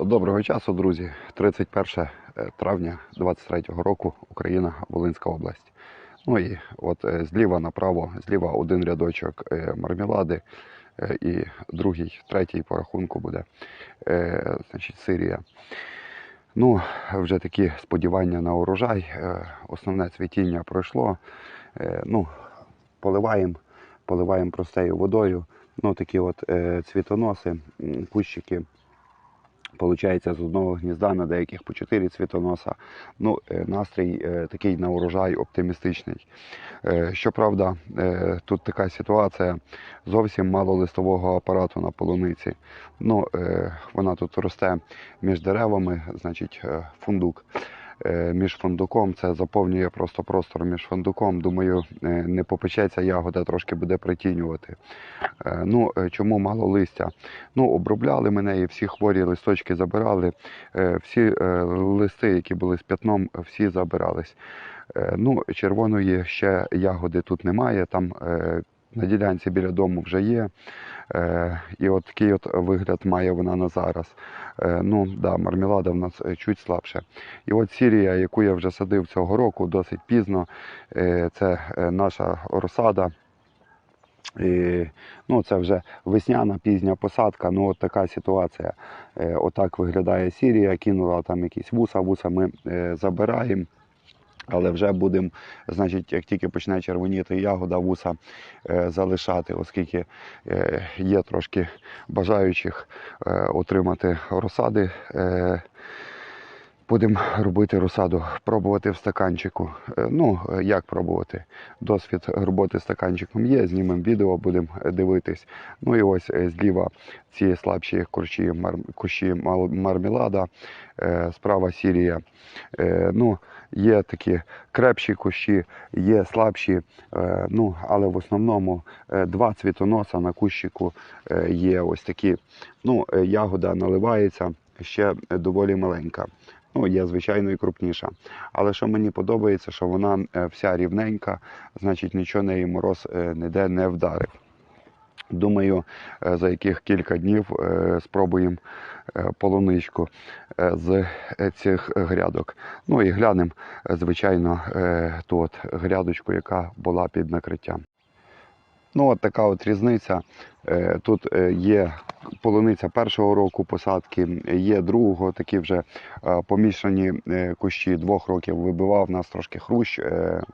Доброго часу, друзі. 31 травня 23 року, Україна, Волинська область. Ну і от е, зліва направо, зліва один рядочок е, мармелади, е, і другий, третій по рахунку буде е, значить, Сирія. Ну, вже такі сподівання на урожай. Е, Основне цвітіння пройшло. Е, Ну, поливаємо, поливаємо простою водою. Ну, такі от е, цвітоноси, кущики. Получається з одного гнізда на деяких по 4 цвітоноса. Ну, е, настрій е, такий на урожай оптимістичний. Е, Щоправда, тут така ситуація, зовсім мало листового апарату на полуниці. Ну, вона тут росте між деревами, значить, фундук. Е, Між фундуком це заповнює просто простор між фундуком. Думаю, е, не попечеться ягода, трошки буде притінювати. Е, Ну, чому мало листя? Ну, обробляли мене і всі хворі листочки забирали. Всі листи, які були з п'ятном, всі забирались. Ну, червоної ще ягоди тут немає. Там на ділянці біля дому вже є. Е, І от такий от вигляд має вона на зараз. Е, Ну, да, мармелада в нас е, чуть слабше. І от Сірія, яку я вже садив цього року, досить пізно. е, Це е, наша розсада. І, ну, це вже весняна пізня посадка. Ну, от така ситуація. Е, отак виглядає Сірія, кинула там якісь вуса, вуса ми е, забираємо. Але вже будемо, значить, як тільки почне червоніти ягода, вуса е, залишати, оскільки е, є трошки бажаючих е, отримати розсади. Е, Будемо робити розсаду, пробувати в стаканчику. Е, Ну, як пробувати? Досвід роботи стаканчиком є, знімемо відео, будемо дивитись. Ну і ось е, зліва ці слабші кущі, мар... мал- мармелада, е, справа Сірія. Ну, є такі крепші кущі, є слабші, ну, але в основному два цвітоноса на кущику є ось такі. Ну, ягода наливається ще доволі маленька. Ну, є, звичайно, і крупніша. Але що мені подобається, що вона е, вся рівненька, значить нічого неї мороз е, ніде не вдарив. Думаю, е, за яких кілька днів спробуємо полуничку з цих грядок. Ну і глянемо, звичайно, ту от грядочку, яка була під накриттям. Ну, от така от різниця. Е, Тут е, є полуниця першого року посадки, є другого, такі вже е, помішані кущі двох років вибивав нас трошки хрущ,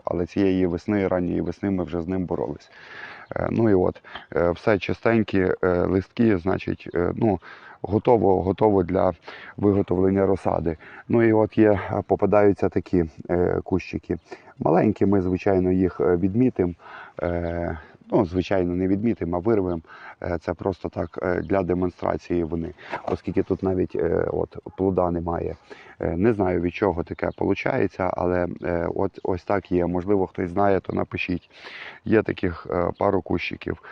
але цієї весни, ранньої весни ми вже з ним боролись. Ну і от все чистенькі листки, значить, ну. Готово, готово для виготовлення розсади. Ну і от є, попадаються такі кущики. Маленькі, ми, звичайно, їх відмітимо. Ну, звичайно, не відмітимо, а вирвемо. Е, Це просто так е, для демонстрації вони, оскільки тут навіть е, от, плода немає. Не знаю від чого таке виходить, але от ось так є. Можливо, хтось знає, то напишіть. Є таких пару кущиків,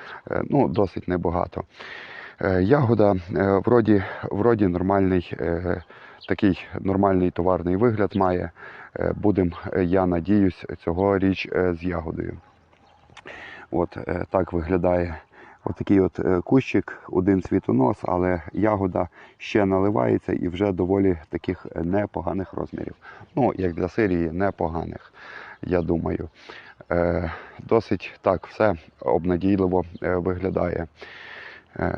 ну, досить небагато. Ягода вроді, вроді нормальний, такий нормальний товарний вигляд має. Будемо, я надіюсь, цьогоріч е, з ягодою. От е, так виглядає отакий от е, кущик, один цвітонос, але ягода ще наливається і вже доволі таких е, непоганих розмірів. Ну, як для Сирії, непоганих, я думаю. Досить так все обнадійливо виглядає.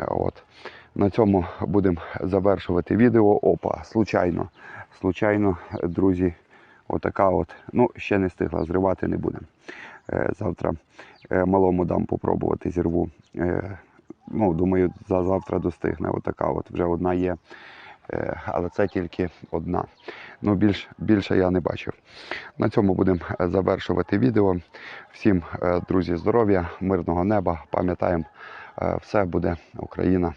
От. На цьому будемо завершувати відео. Опа, случайно. Случайно, друзі, отака от. Ну, ще не встигла, зривати не будемо. Е, Завтра е, малому дам попробувати, зірву. Е, Ну, думаю, за завтра достигне. Отака от вже одна є. Але це тільки одна. Ну, більш, більше я не бачив. На цьому будемо завершувати відео. Всім, друзі, здоров'я, мирного неба. Пам'ятаємо, все буде Україна.